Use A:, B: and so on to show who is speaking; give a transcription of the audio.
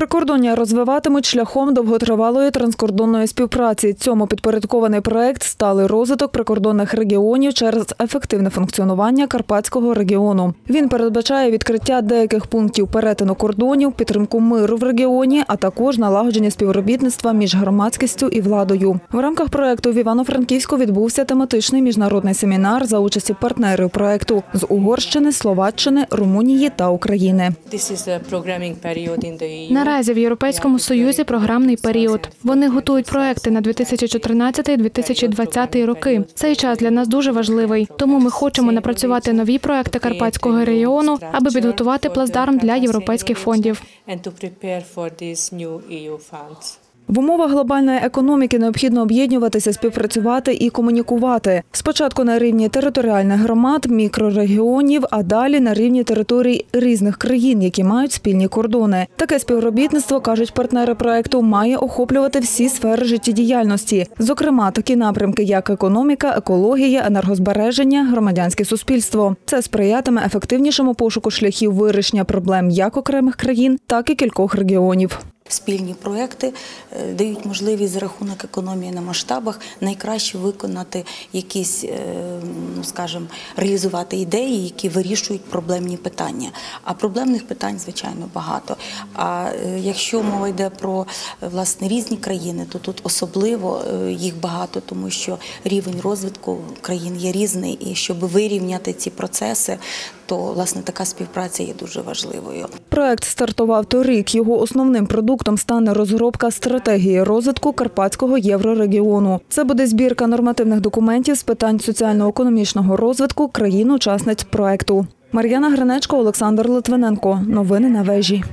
A: Прикордоння розвиватимуть шляхом довготривалої транскордонної співпраці. Цьому підпорядкований проект сталий розвиток прикордонних регіонів через ефективне функціонування карпатського регіону. Він передбачає відкриття деяких пунктів перетину кордонів, підтримку миру в регіоні, а також налагодження співробітництва між громадськістю і владою. В рамках проекту в Івано-Франківську відбувся тематичний міжнародний семінар за участі партнерів проекту з Угорщини, Словаччини, Румунії та України.
B: Наразі в Європейському Союзі програмний період. Вони готують проекти на 2014-2020 роки. Цей час для нас дуже важливий. Тому ми хочемо напрацювати нові проекти Карпатського регіону, аби підготувати плацдарм для європейських фондів.
A: В умовах глобальної економіки необхідно об'єднуватися, співпрацювати і комунікувати. Спочатку на рівні територіальних громад, мікрорегіонів, а далі на рівні територій різних країн, які мають спільні кордони. Таке співробітництво, кажуть партнери проекту, має охоплювати всі сфери життєдіяльності, зокрема такі напрямки, як економіка, екологія, енергозбереження, громадянське суспільство. Це сприятиме ефективнішому пошуку шляхів вирішення проблем як окремих країн, так і кількох регіонів.
C: Спільні проекти е, дають можливість за рахунок економії на масштабах найкраще виконати якісь, е, ну скажімо, реалізувати ідеї, які вирішують проблемні питання. А проблемних питань, звичайно, багато. А е, якщо мова йде про власне різні країни, то тут особливо їх багато, тому що рівень розвитку країн є різний, і щоб вирівняти ці процеси, то власне така співпраця є дуже важливою.
A: Проект стартував торік. Його основним продуктом стане розробка стратегії розвитку карпатського єврорегіону. Це буде збірка нормативних документів з питань соціально-економічного розвитку країн-учасниць проекту. Мар'яна Гринечко, Олександр Литвиненко. Новини на вежі.